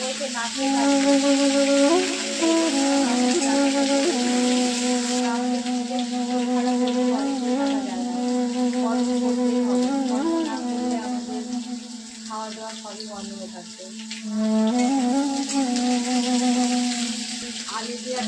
বইতে না খাওয়া দাওয়া সবই বন্ধ হয়ে থাকবে। আলু দিয়ে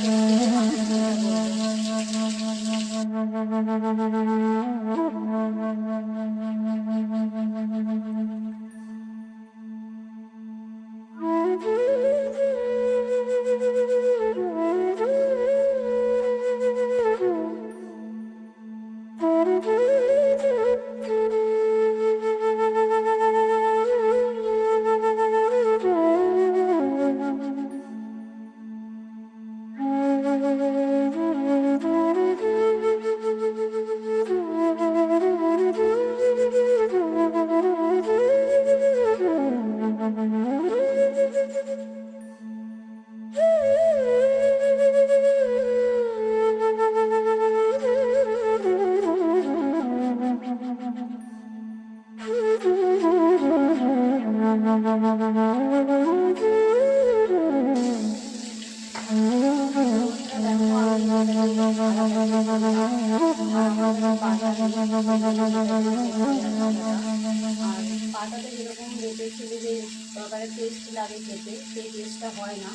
বেঁচেছিল যে তরকারির টেস্ট লাগে খেতে সেই টেস্টটা হয় না।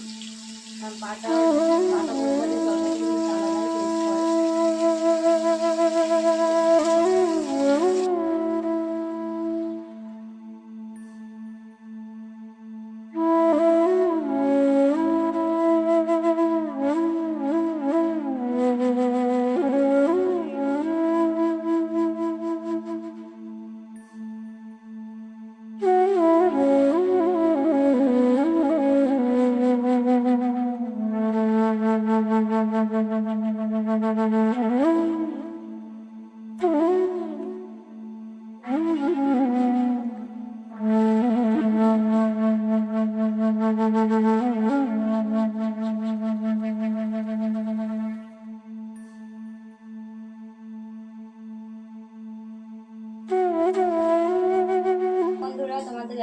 কারণ পাটা পরিমাণে তরকারি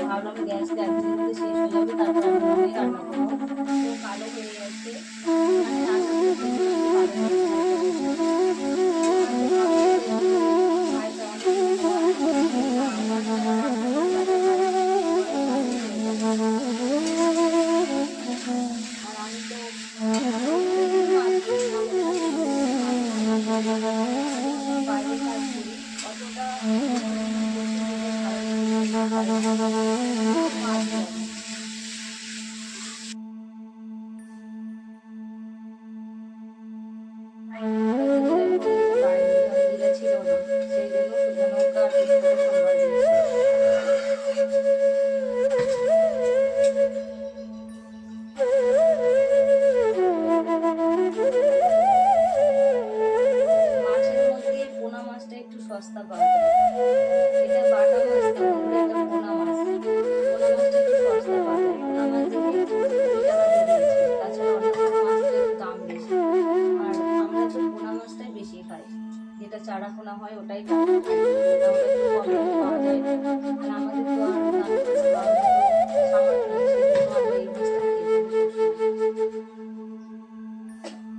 ভাবলাম গ্যাসটা একদিনের মধ্যে শেষ হয়ে যাবে তারপর আমি রান্না করব কালো হয়ে হয় ওটাই আমাদের তো